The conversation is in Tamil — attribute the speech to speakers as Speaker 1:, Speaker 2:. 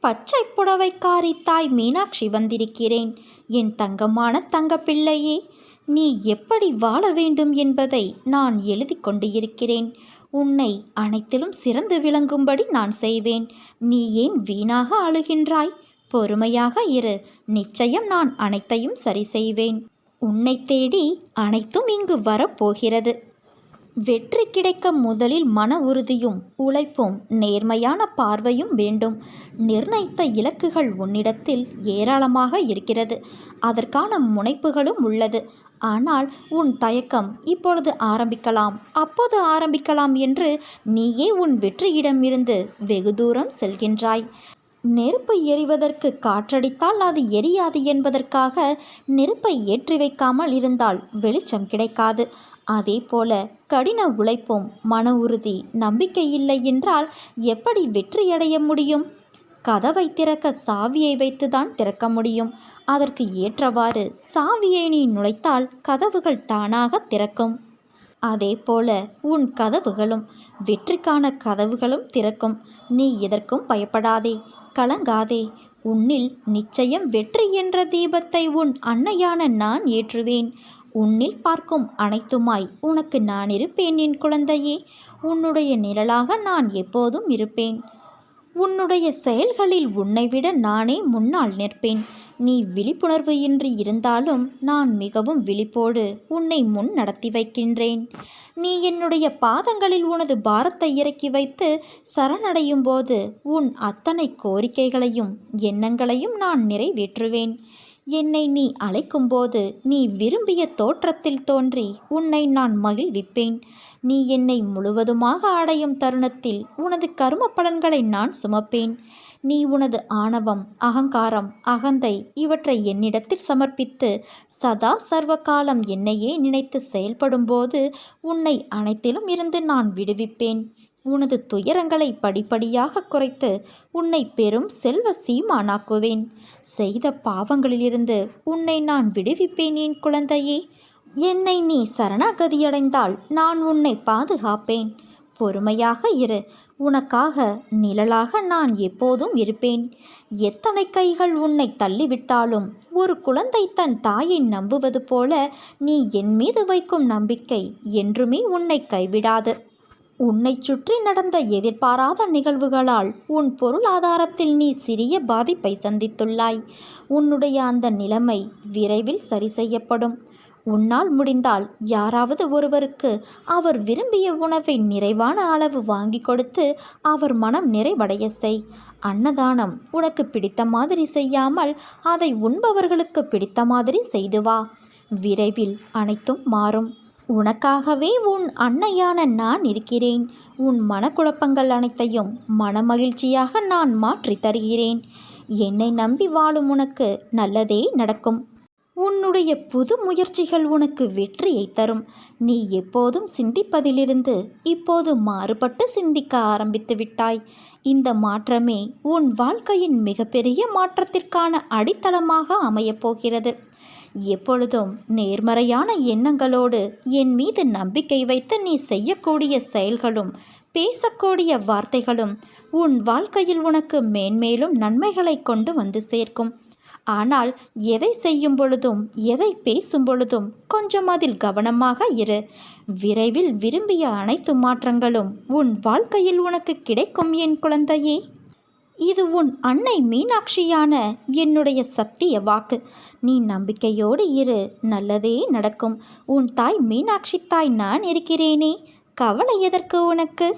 Speaker 1: பச்சை புடவைக்காரி தாய் மீனாட்சி வந்திருக்கிறேன். என் தங்கமான தங்கப்பிள்ளையே நீ எப்படி வாழ வேண்டும் என்பதை நான் எழுதி கொண்டு இருக்கிறேன் உன்னை அனைத்திலும் சிறந்து விளங்கும்படி நான் செய்வேன். நீ ஏன் வீணாக அழுகின்றாய்? பொறுமையாக இரு. நிச்சயம் நான் அனைத்தையும் சரி செய்வேன். உன்னை தேடி அனைத்தும் இங்கு வரப்போகிறது. வெற்றி கிடைக்க முதலில் மன உறுதியும் உழைப்பும் நேர்மையான பார்வையும் வேண்டும். நிர்ணயித்த இலக்குகள் உன்னிடத்தில் ஏராளமாக இருக்கிறது. அதற்கான முனைப்புகளும் உள்ளது. ஆனால் உன் தயக்கம் இப்பொழுது ஆரம்பிக்கலாம். அப்போது ஆரம்பிக்கலாம் என்று நீயே உன் வெற்றியிடமிருந்து வெகு தூரம் செல்கின்றாய். நெருப்பு எரிவதற்கு காற்றடித்தால் அது எரியாது என்பதற்காக நெருப்பை ஏற்றி வைக்காமல் இருந்தால் வெளிச்சம் கிடைக்காது. அதே போல கடின உழைப்பும் மன உறுதி நம்பிக்கை இல்லை என்றால் எப்படி வெற்றியடைய முடியும்? கதவை திறக்க சாவியை வைத்துதான் திறக்க முடியும். அதற்கு ஏற்றவாறு சாவியை நீ நுழைத்தால் கதவுகள் தானாக திறக்கும். அதே போல உன் கதவுகளும் வெற்றிக்கான கதவுகளும் திறக்கும். நீ எதற்கும் பயப்படாதே கலங்காதே. உன்னில் நிச்சயம் வெற்றி என்ற தீபத்தை உன் அன்னையான நான் ஏற்றுவேன். உன்னில் பார்க்கும் அனைத்துமாய் உனக்கு நான் இருப்பேன் என் குழந்தையே. உன்னுடைய நிழலாக நான் எப்போதும் இருப்பேன். உன்னுடைய செயல்களில் உன்னை விட நானே முன்னால் நிற்பேன். நீ விழிப்புணர்வு இன்றி இருந்தாலும் நான் மிகவும் விழிப்போடு உன்னை முன் நடத்தி வைக்கின்றேன். நீ என்னுடைய பாதங்களில் உனது பாரத்தை இறக்கி வைத்து சரணடையும் போது உன் அத்தனை கோரிக்கைகளையும் எண்ணங்களையும் நான் நிறைவேற்றுவேன். என்னை நீ அழைக்கும்போது நீ விரும்பிய தோற்றத்தில் தோன்றி உன்னை நான் மகிழ்விப்பேன். நீ என்னை முழுவதுமாக அடையும் தருணத்தில் உனது கரும பலன்களை நான் சுமப்பேன். நீ உனது ஆணவம் அகங்காரம் அகந்தை இவற்றை என்னிடத்தில் சமர்ப்பித்து சதா சர்வ காலம் என்னையே நினைத்து செயல்படும்போது உன்னை அனைத்திலும் இருந்து நான் விடுவிப்பேன். உனது துயரங்களை படிப்படியாக குறைத்து உன்னை பெரும் செல்வ சீமானாக்குவேன். செய்த பாவங்களிலிருந்து உன்னை நான் விடுவிப்பேன் என் குழந்தையே. என்னை நீ சரணாகதியடைந்தால் நான் உன்னை பாதுகாப்பேன். பொறுமையாக இரு. உனக்காக நிழலாக நான் எப்போதும் இருப்பேன். எத்தனை கைகள் உன்னை தள்ளிவிட்டாலும் ஒரு குழந்தை தன் தாயை நம்புவது போல நீ என் மீது வைக்கும் நம்பிக்கை என்றுமே உன்னை கைவிடாது. உன்னை சுற்றி நடந்த எதிர்பாராத நிகழ்வுகளால் உன் பொருளாதாரத்தில் நீ சிறிய பாதிப்பை சந்தித்துள்ளாய். உன்னுடைய அந்த நிலைமை விரைவில் சரி செய்யப்படும். உன்னால் முடிந்தால் யாராவது ஒருவருக்கு அவர் விரும்பிய உணவை நிறைவான அளவு வாங்கி கொடுத்து அவர் மனம் நிறைவடைய செய். அன்னதானம் உனக்கு பிடித்த மாதிரி செய்யாமல் அதை உண்பவர்களுக்கு பிடித்த மாதிரி செய்து வா. விரைவில் அனைத்தும் மாறும். உனக்காகவே உன் அன்னையான நான் இருக்கிறேன். உன் மனக்குழப்பங்கள் அனைத்தையும் மனமகிழ்ச்சியாக நான் மாற்றி தருகிறேன். என்னை நம்பி வாழும் உனக்கு நல்லதே நடக்கும். உன்னுடைய புது முயற்சிகள் உனக்கு வெற்றியை தரும். நீ எப்போதும் சிந்திப்பதிலிருந்து இப்போது மாறுபட்டு சிந்திக்க ஆரம்பித்து விட்டாய். இந்த மாற்றமே உன் வாழ்க்கையின் மிகப்பெரிய மாற்றத்திற்கான அடித்தளமாக அமையப் போகிறது. எப்பொழுதும் நேர்மறையான எண்ணங்களோடு என் மீது நம்பிக்கை வைத்து நீ செய்யக்கூடிய செயல்களும் பேசக்கூடிய வார்த்தைகளும் உன் வாழ்க்கையில் உனக்கு மேன்மேலும் நன்மைகளை கொண்டு வந்து சேர்க்கும். ஆனால் எதை செய்யும் பொழுதும் எதை பேசும் பொழுதும் கொஞ்சம் அதில் கவனமாக இரு. விரைவில் விரும்பிய அனைத்து மாற்றங்களும் உன் வாழ்க்கையில் உனக்கு கிடைக்கும் என் குழந்தையே. இது உன் அன்னை மீனாட்சியான என்னுடைய சத்திய வாக்கு. நீ நம்பிக்கையோடு இரு நல்லதே நடக்கும். உன் தாய் மீனாட்சி தாய் நான் இருக்கிறேனே. கவலை எதற்கு உனக்கு?